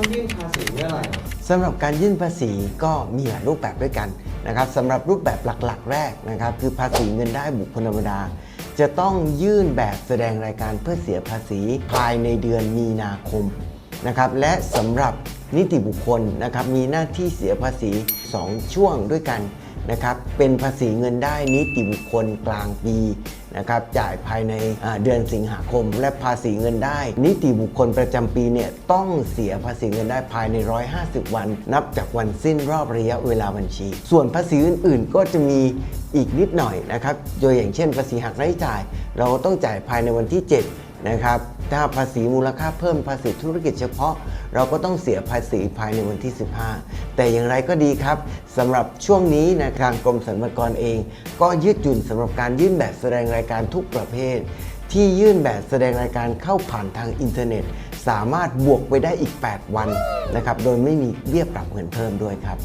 ต้องยื่นภาษีเมื่อไหร่สำหรับการยื่นภาษีก็มีหลายรูปแบบด้วยกันนะครับสำหรับรูปแบบหลักๆ แรกนะครับคือภาษีเงินได้บุคคลธรรมดา จะต้องยื่นแบบแสดงรายการเพื่อเสียภาษีภายในเดือนมีนาคมนะครับและสำหรับนิติบุคคลนะครับมีหน้าที่เสียภาษี 2 ช่วงด้วยกัน นะครับเป็นภาษีเงินได้นิติบุคคลกลางปีนะครับจ่ายภายในเดือนสิงหาคม และภาษีเงินได้ นิติบุคคลประจำปีเนี่ยต้องเสียภาษีเงินได้ภายใน 150 วัน นับจากวันสิ้นรอบระยะเวลาบัญชี ส่วนภาษีอื่น ๆ ก็จะมีอีกนิดหน่อยนะครับโดยอย่างเช่น ภาษีหักรายจ่าย เราก็ต้องจ่ายภายในวันที่ 7 นะครับ ถ้าภาษีมูลค่าเพิ่มภาษีธุรกิจเฉพาะ เราก็ต้องเสียภาษีภายในวันที่ 15 แต่อย่างไรก็ดีครับสำหรับช่วงนี้นะทางกรมสรรพากรเอง ก็ยืดหยุ่นสำหรับการยื่นแบบแสดงรายการทุกประเภท ที่ยื่นแบบแสดงรายการเข้าผ่านทางอินเทอร์เน็ต สามารถบวกไปได้อีก 8 วันนะครับโดยไม่มีเบี้ยปรับเงินเพิ่มด้วยครับ